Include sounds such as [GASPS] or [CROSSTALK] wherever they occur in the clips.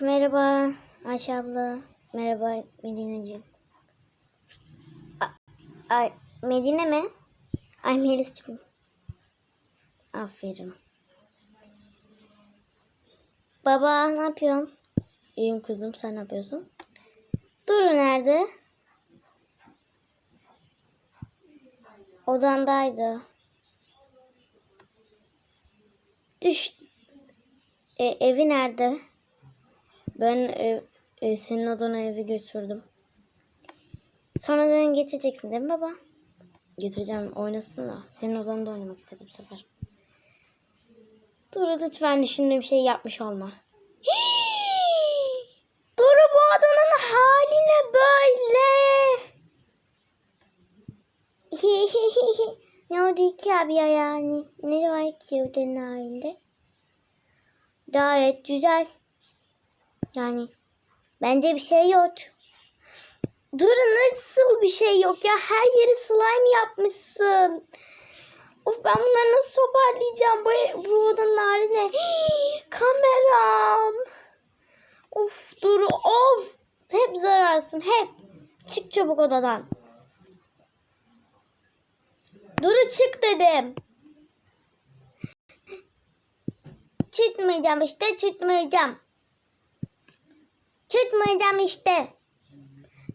Merhaba Ayşe abla. Merhaba Medineciğim. Ay, Medine mi? Ay Melis'ciğim. Aferin. Baba ne yapıyorsun? İyiyim kızım sen ne yapıyorsun? Duru nerede? Odandaydı. Düş. E, evi nerede? Ben ev, e, senin odana evi götürdüm. Sonradan getireceksin değil mi baba? Getireceğim oynasın da. Senin odanda oynamak istedim bu sefer. Duru lütfen düşündüğüm şeyi yapmış olma. Duru bu odanın haline böyle. [LAUGHS] ne oldu ki abi ya yani? Ne var ki odanın halinde? Gayet güzel. Yani bence bir şey yok. Dur nasıl bir şey yok ya? Her yeri slime yapmışsın. Of ben bunları nasıl toparlayacağım bu, bu odanın haline? Hii, kameram. Of dur of. Hep zararsın hep. Çık çabuk odadan. Duru çık dedim. Çıkmayacağım işte çıkmayacağım. Çıkmayacağım işte.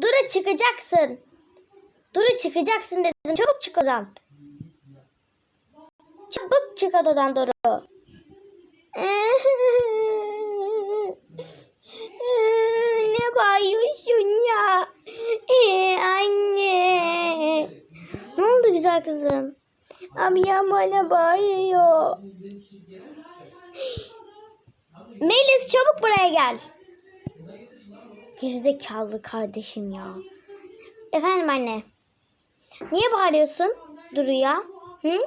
Duru çıkacaksın. Duru çıkacaksın dedim. Çabuk çık odadan. Çabuk çık odadan Duru. [LAUGHS] ne bağırıyorsun ya? Ee, anne. Ne oldu güzel kızım? Abi ya bana bağırıyor. Melis çabuk buraya gel. Gerizekalı kardeşim ya. Efendim anne. Niye bağırıyorsun Duru'ya? Hı?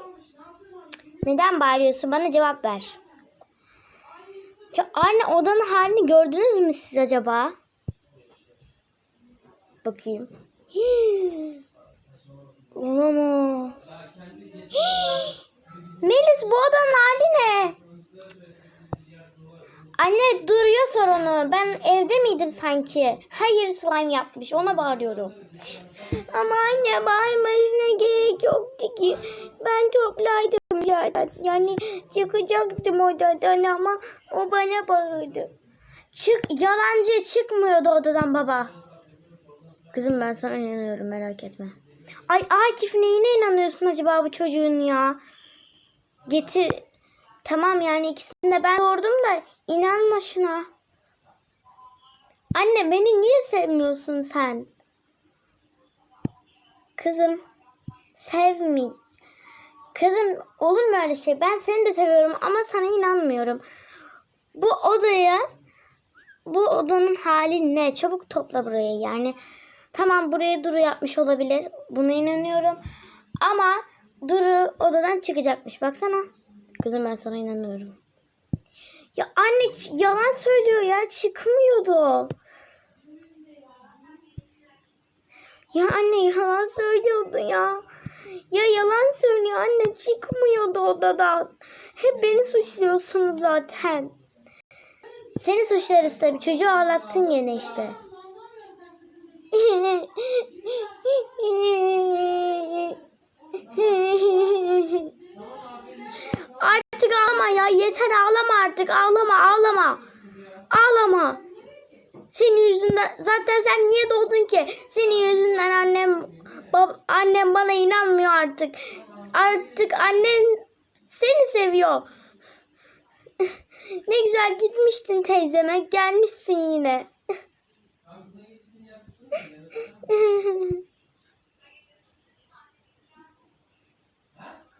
Neden bağırıyorsun? Bana cevap ver. Ya anne odanın halini gördünüz mü siz acaba? Bakayım. Hii. [GASPS] Olamaz. Hii. [GASPS] Melis bu odanın hali ne? Anne duruyor sor onu. Ben evde miydim sanki? Hayır slime yapmış. Ona bağırıyorum. Ama anne bağırmasına gerek yoktu ki. Ben toplaydım zaten. Yani çıkacaktım odadan ama o bana bağırdı. Çık yalancı çıkmıyordu odadan baba. Kızım ben sana inanıyorum merak etme. Ay Akif neyine inanıyorsun acaba bu çocuğun ya? Getir. Tamam yani ikisini de ben doğurdum da inanma şuna. Anne beni niye sevmiyorsun sen? Kızım sevmi. Kızım olur mu öyle şey? Ben seni de seviyorum ama sana inanmıyorum. Bu odaya bu odanın hali ne? Çabuk topla burayı yani. Tamam buraya Duru yapmış olabilir. Buna inanıyorum. Ama Duru odadan çıkacakmış. Baksana. Kızım ben sana inanıyorum. Ya anne yalan söylüyor ya. Çıkmıyordu. Ya anne yalan söylüyordu ya. Ya yalan söylüyor anne çıkmıyordu odadan. Hep beni suçluyorsunuz zaten. Seni suçlarız tabii. Çocuğu ağlattın gene işte. [LAUGHS] Artık ağlama ya. Yeter ağlama artık. Ağlama ağlama. Ağlama. Senin yüzünden zaten sen niye doğdun ki? Senin yüzünden annem bab, annem bana inanmıyor artık. Artık annen seni seviyor. [LAUGHS] ne güzel gitmiştin teyzeme. Gelmişsin yine.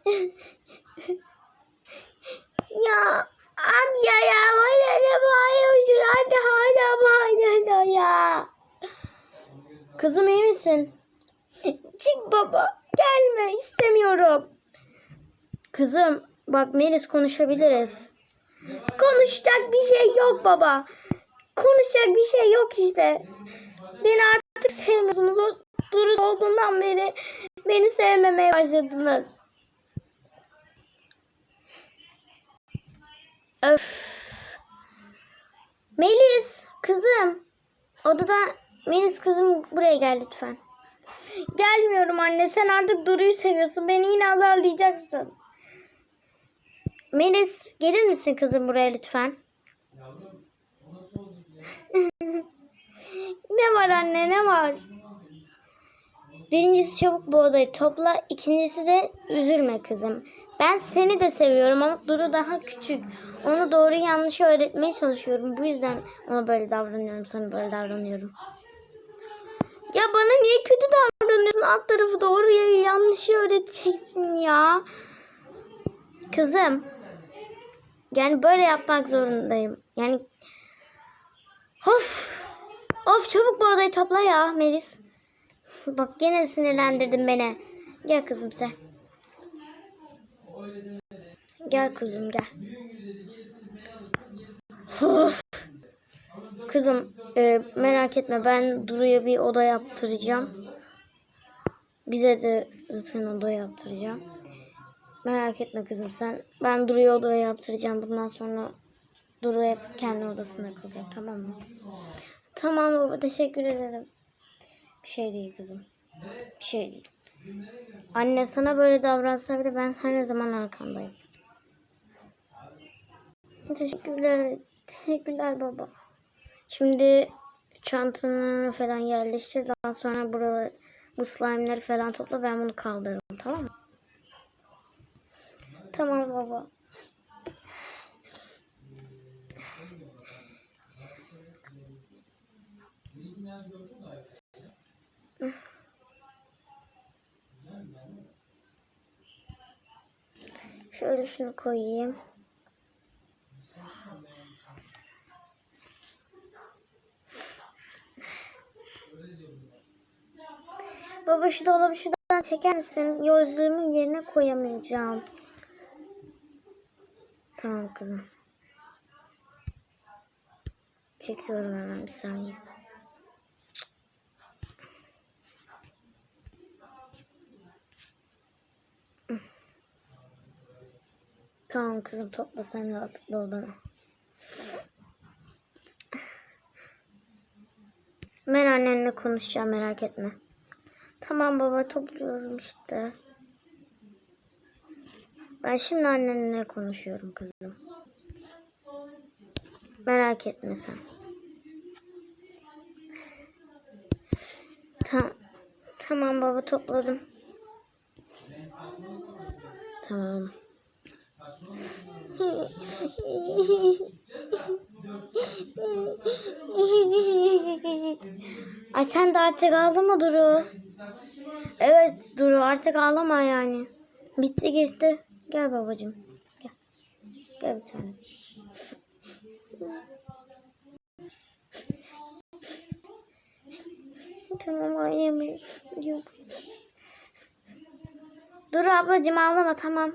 [LAUGHS] ya ya ya bana ne bağırıyorsun? Hadi hala bağırıyorsun ya. Kızım iyi misin? Çık baba. Gelme istemiyorum. Kızım bak Melis konuşabiliriz. Konuşacak bir şey yok baba. Konuşacak bir şey yok işte. Beni artık sevmiyorsunuz. O duru olduğundan beri beni sevmemeye başladınız. Öf. Melis kızım. Odada Melis kızım buraya gel lütfen. Gelmiyorum anne sen artık Duru'yu seviyorsun. Beni yine azarlayacaksın. Melis gelir misin kızım buraya lütfen? [LAUGHS] ne var anne ne var? Birincisi çabuk bu odayı topla. İkincisi de üzülme kızım. Ben seni de seviyorum ama Duru daha küçük. Onu doğru yanlışı öğretmeye çalışıyorum. Bu yüzden ona böyle davranıyorum. Sana böyle davranıyorum. Ya bana niye kötü davranıyorsun? Alt tarafı doğru ya yanlışı öğreteceksin ya. Kızım. Yani böyle yapmak zorundayım. Yani Of. Of çabuk bu odayı topla ya Melis. Bak gene sinirlendirdin beni. Gel kızım sen. Gel kızım gel. Kızım e, merak etme ben Duru'ya bir oda yaptıracağım. Bize de zaten oda yaptıracağım. Merak etme kızım sen. Ben Duru'ya oda yaptıracağım. Bundan sonra Duru hep kendi odasında kalacak tamam mı? Tamam baba teşekkür ederim. Bir şey değil kızım. Bir şey değil. Anne sana böyle davransa bile ben her zaman arkandayım. Teşekkürler. Teşekkürler baba. Şimdi çantanı falan yerleştir. Daha sonra buraları, bu slime'ları falan topla. Ben bunu kaldırırım. Tamam mı? Tamam baba. Şöyle şunu koyayım. Baba şu dolabı şuradan çeker misin? Gözlüğümün yerine koyamayacağım. Tamam kızım. Çekiyorum hemen bir saniye. Tamam kızım topla sen rahatlıkla odana. Ben annenle konuşacağım merak etme. Tamam baba topluyorum işte. Ben şimdi annenle konuşuyorum kızım. Merak etme sen. Tamam. Tamam baba topladım. Tamam. Ay sen de artık ağlama Duru. Evet Duru artık ağlama yani. Bitti gitti. Gel babacığım. Gel. Gel bir tane. Tamam annem. Yok. Dur ablacığım ağlama tamam.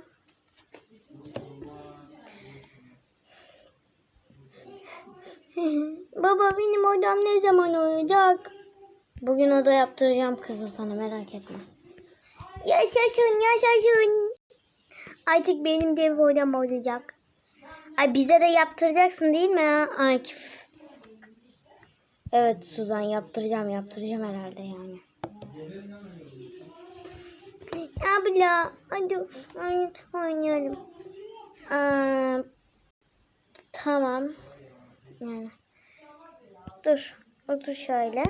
Baba benim odam ne zaman olacak? Bugün oda yaptıracağım kızım sana merak etme. Yaşasın yaşasın. Artık benim de bir odam olacak. Ay bize de yaptıracaksın değil mi Akif? Evet Suzan yaptıracağım yaptıracağım herhalde yani. Abla hadi oyn- oynayalım. Aa, tamam. Yani. Dur. Otur şöyle.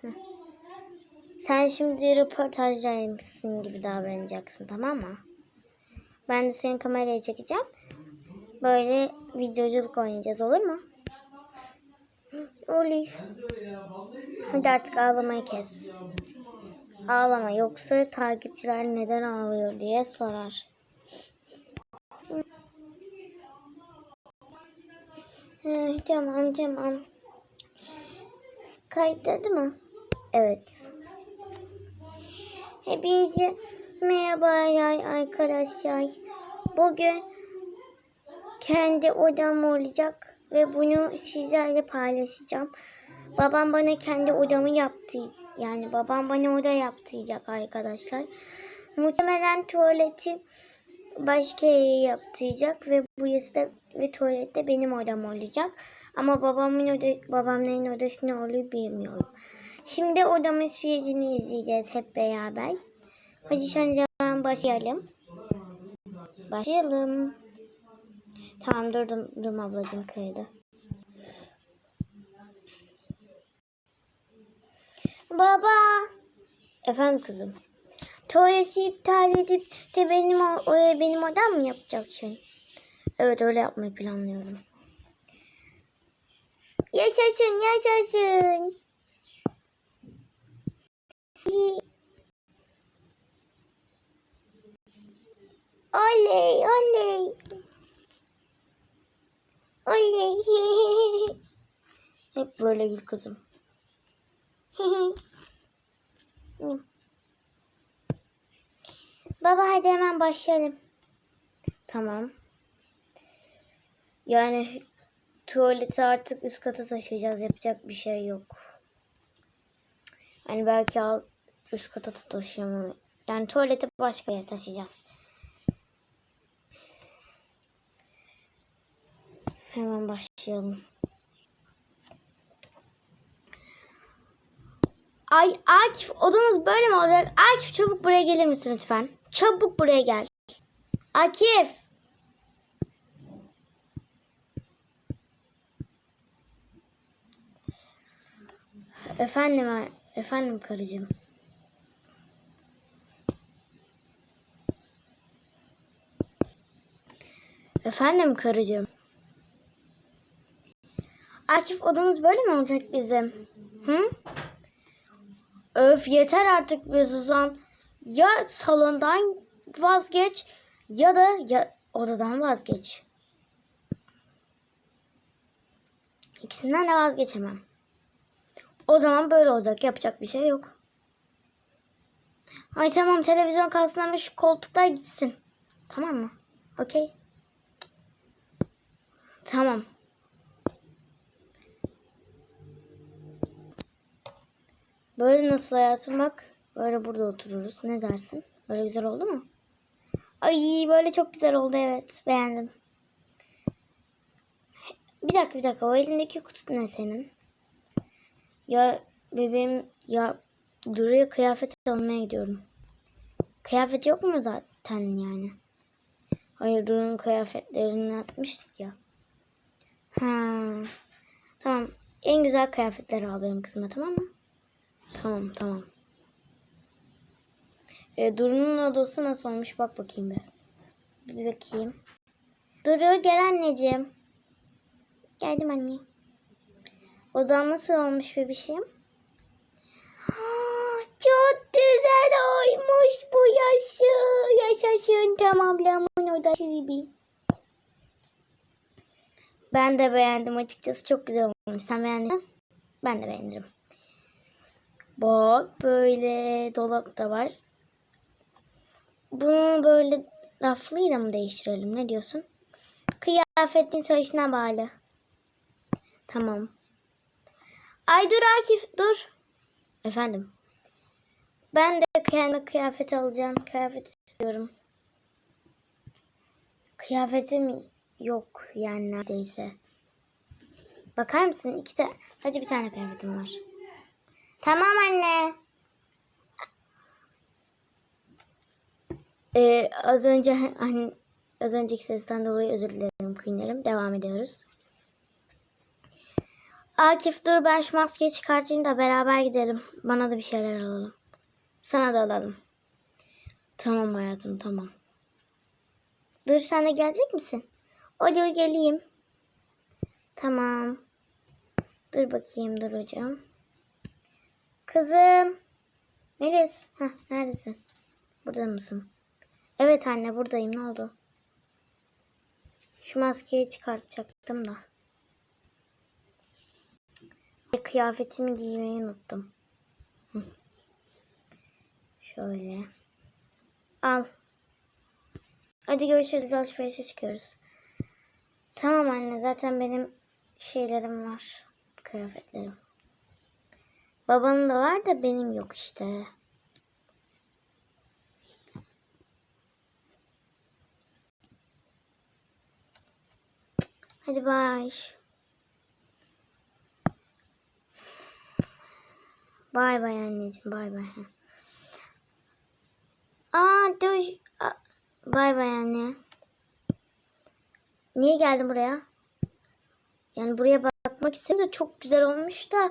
Hı. Sen şimdi röportajdaymışsın gibi davranacaksın tamam mı? Ben de senin kamerayı çekeceğim. Böyle videoculuk oynayacağız olur mu? Olur. Hadi artık ağlamayı kes. Ağlama yoksa takipçiler neden ağlıyor diye sorar. Tamam tamam. Kayıtladı mı? Evet. Hepinize merhaba arkadaşlar. Bugün kendi odam olacak ve bunu sizlerle paylaşacağım. Babam bana kendi odamı yaptı. Yani babam bana oda yaptıracak arkadaşlar. Muhtemelen tuvaleti başka yere yaptıracak ve bu yüzden ve tuvalette benim odam olacak. Ama babamın oda, babamların odası ne oluyor bilmiyorum. Şimdi odamın sürecini izleyeceğiz hep beraber. Hadi sen zaman başlayalım. Başlayalım. Tamam durdum, durdum ablacığım kaydı. Baba. Efendim kızım. Tuvaleti iptal edip de benim oraya benim odam mı yapacaksın? Evet öyle yapmayı planlıyorum. Yaşasın yaşasın. Oley oley. Oley. Hep böyle gül kızım. Baba hadi hemen başlayalım. Tamam. Yani tuvaleti artık üst kata taşıyacağız. Yapacak bir şey yok. Hani belki al üst kata da taşıyamam. Yani tuvaleti başka yere taşıyacağız. Hemen başlayalım. Ay Akif odanız böyle mi olacak? Akif çabuk buraya gelir misin lütfen? Çabuk buraya gel. Akif. Efendim, efendim karıcığım. Efendim karıcığım. Akif odamız böyle mi olacak bizim? Hı? Öf yeter artık be Suzan. Ya salondan vazgeç ya da ya odadan vazgeç. İkisinden de vazgeçemem. O zaman böyle olacak. Yapacak bir şey yok. Ay tamam televizyon kalsın ama şu koltuklar gitsin. Tamam mı? Okey. Tamam. Böyle nasıl hayatım bak. Böyle burada otururuz. Ne dersin? Böyle güzel oldu mu? Ay böyle çok güzel oldu evet. Beğendim. Bir dakika bir dakika. O elindeki kutu ne senin? Ya bebeğim ya Duru'ya kıyafet almaya gidiyorum. Kıyafet yok mu zaten yani? Hayır Duru'nun kıyafetlerini atmıştık ya. Ha. Tamam. En güzel kıyafetleri al benim kızıma tamam mı? Tamam tamam. E, Duru'nun odası nasıl olmuş bak bakayım bir. Bir bakayım. Duru gel anneciğim. Geldim anne. Odan nasıl olmuş bebişim? Ah, Çok güzel olmuş bu yaşı. Yaşasın tamam lamın odası gibi. Ben de beğendim açıkçası. Çok güzel olmuş. Sen beğendin? Ben de beğendim. Bak böyle dolap da var. Bunu böyle raflıyla mı değiştirelim? Ne diyorsun? Kıyafetin sayısına bağlı. Tamam. Ay dur Akif dur. Efendim. Ben de kendi kıyafet alacağım. Kıyafet istiyorum. Kıyafetim yok yani neredeyse. Bakar mısın? İki tane. Hadi bir tane kıyafetim var. Tamam anne. Ee, az önce hani az önceki sesten dolayı özür dilerim Queen'lerim. Devam ediyoruz. Akif dur ben şu maskeyi çıkartayım da beraber gidelim. Bana da bir şeyler alalım. Sana da alalım. Tamam hayatım tamam. Dur sen de gelecek misin? Hadi geleyim. Tamam. Dur bakayım dur hocam. Kızım. Neredesin? Heh, neredesin? Burada mısın? Evet anne buradayım. Ne oldu? Şu maskeyi çıkartacaktım da. Kıyafetimi giymeyi unuttum. Şöyle. Al. Hadi görüşürüz. Alışverişe çıkıyoruz. Tamam anne. Zaten benim şeylerim var. Kıyafetlerim. Babanın da var da benim yok işte. Hadi bay. Bay bay anneciğim bay bay. Aa dur. Bay bay anne. Niye geldin buraya? Yani buraya bakmak istedim de çok güzel olmuş da